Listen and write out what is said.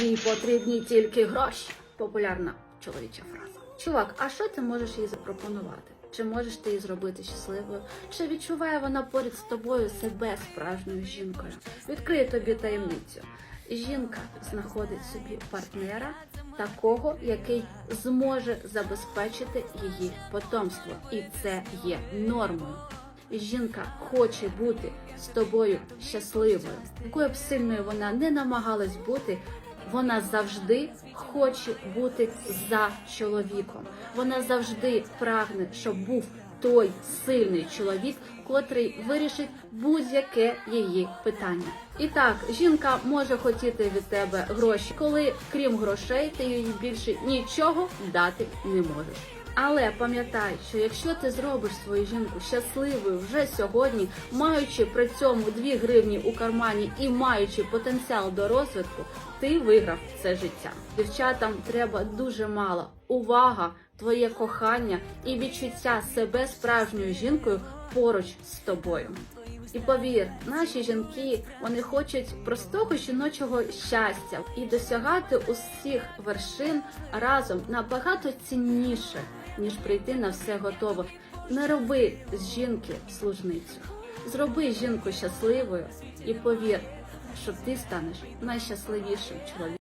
їй потрібні тільки гроші. Популярна чоловіча фраза. Чувак, а що ти можеш їй запропонувати? Чи можеш ти її зробити щасливою? Чи відчуває вона поряд з тобою себе справжньою жінкою? Відкрию тобі таємницю. Жінка знаходить собі партнера такого, який зможе забезпечити її потомство, і це є нормою. Жінка хоче бути з тобою щасливою, якою б сильною вона не намагалась бути. Вона завжди хоче бути за чоловіком. Вона завжди прагне, щоб був той сильний чоловік, котрий вирішить будь-яке її питання. І так, жінка може хотіти від тебе гроші, коли крім грошей ти їй більше нічого дати не можеш. Але пам'ятай, що якщо ти зробиш свою жінку щасливою вже сьогодні, маючи при цьому 2 гривні у кармані і маючи потенціал до розвитку, ти виграв це життя. Дівчатам треба дуже мало увага, твоє кохання і відчуття себе справжньою жінкою поруч з тобою. І повір, наші жінки вони хочуть простого жіночого щастя і досягати усіх вершин разом набагато цінніше, ніж прийти на все готово. Не роби з жінки служницю. Зроби жінку щасливою і повір, що ти станеш найщасливішим чоловіком.